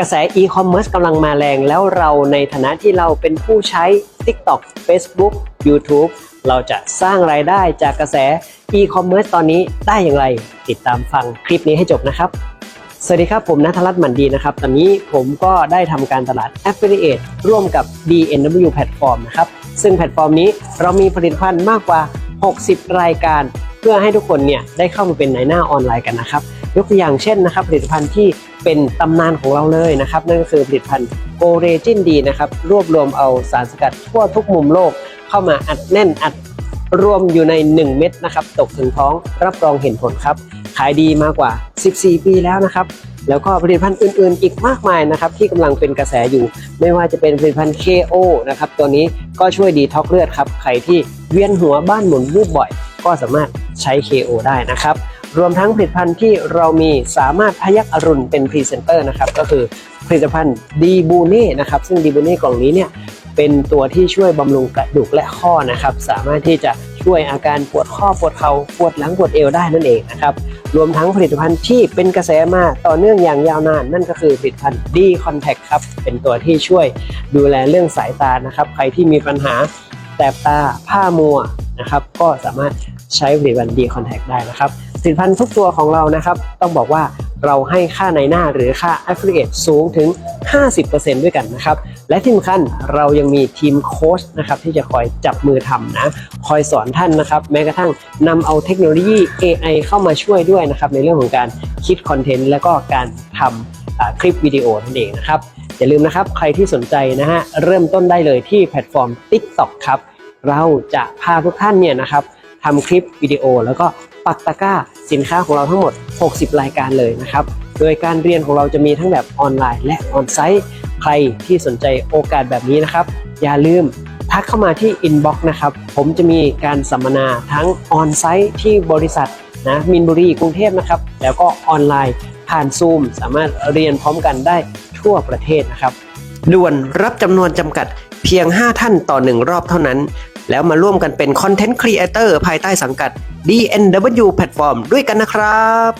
กระแสอีคอมเมิร์ซกำลังมาแรงแล้วเราในฐานะที่เราเป็นผู้ใช้ TikTok Facebook YouTube เราจะสร้างรายได้จากกระแสอีคอมเมิร์ซตอนนี้ได้อย่างไร ติดตามฟังคลิปนี้ให้จบนะครับ สวัสดีครับ ผมนัทรัตน์หมันดีนะครับ ตอนนี้ผมก็ได้ทำการตลาด Affiliate ร่วมกับ DNW Platform นะครับ ซึ่งแพลตฟอร์มนี้เรามีผลิตภัณฑ์มากกว่า 60 รายการ เพื่อให้ทุกคนเนี่ยได้เข้ามาเป็นในหน้าออนไลน์กันนะครับ ยกตัวอย่างเช่นนะครับผลิตภัณฑ์ที่เป็นตำนานของเราเลยนะครับ นั่นก็คือผลิตภัณฑ์โกเรจินดีนะครับรวบรวมเอาสารสกัดทั่วทุกมุมโลก เข้ามาอัดแน่นอัดรวมอยู่ใน 1 เม็ดนะครับตกถึงท้องรับรองเห็นผลครับ ขายดีมากกว่า 14 ปีแล้วนะครับ แล้วก็ผลิตภัณฑ์อื่นๆ อีกมากมายนะครับ ที่กำลังเป็นกระแสอยู่ ไม่ว่าจะเป็นผลิตภัณฑ์ KO นะครับตัวนี้ก็ช่วยดีท็อกเลือดครับใครที่เวียนหัวบ้านหมุนรูปบ่อย ก็สามารถใช้ KO ได้นะครับ รวมทั้งผลิตภัณฑ์ที่เรามีสามารถพยักอรุณเป็นพรีเซนเตอร์นะครับก็คือผลิตภัณฑ์ดีบูเน่นะครับซึ่งดีบูเน่กล่องนี้เนี่ยเป็นตัวที่ช่วยบำรุงกระดูกและข้อนะครับ สามารถที่จะช่วยอาการปวดข้อปวดเข่าปวดหลังปวดเอวได้นั่นเองนะครับรวมทั้งผลิตภัณฑ์ที่เป็นกระแสมาต่อเนื่องอย่างยาวนาน นั่นก็คือผลิตภัณฑ์ดีคอนแทคครับเป็นตัวที่ช่วยดูแลเรื่องสายตานะครับ ใครที่มีปัญหาแสบตาผ้ามัวนะครับ ก็สามารถใช้ผลิตภัณฑ์ดีคอนแทคได้นะครับ ผลิตภัณฑ์ทุกตัวของเรานะครับ ต้องบอกว่าเราให้ค่าในหน้าหรือค่า affiliate สูงถึง 50%ด้วยกันนะครับ และที่สำคัญเรายังมีทีมโค้ชนะครับที่จะคอยจับมือทำนะ คอยสอนท่านนะครับ แม้กระทั่งนำเอาเทคโนโลยี AI เข้ามาช่วยด้วยนะครับ ในเรื่องของการคิดคอนเทนต์และก็การทำคลิปวิดีโอนั่นเองนะครับ อย่าลืมนะครับ ใครที่สนใจนะฮะเริ่มต้นได้เลยที่แพลตฟอร์ม TikTok ครับ เราจะพาทุกท่านเนี่ยนะครับ ทำคลิปวิดีโอ แล้วก็ปักตะกร้าสินค้าของเราทั้งหมด 60 รายการเลยนะครับ โดยการเรียนของเราจะมีทั้งแบบออนไลน์ และออนไซต์ ใครที่สนใจโอกาสแบบนี้นะครับ อย่าลืมทักเข้ามาที่ Inbox นะครับ ผมจะมีการสัมมนาทั้งออนไซต์ที่บริษัทนะมินบุรีกรุงเทพนะครับ แล้วก็ออนไลน์ผ่านซูมสามารถเรียนพร้อมกันได้ทั่วประเทศนะครับ ด่วนรับจำนวนจำกัดเพียง 5 ท่านต่อ 1 รอบเท่านั้น แล้วมาร่วมกันเป็นคอนเทนต์ครีเอเตอร์ภายใต้สังกัด DNW Platform ด้วยกันนะครับ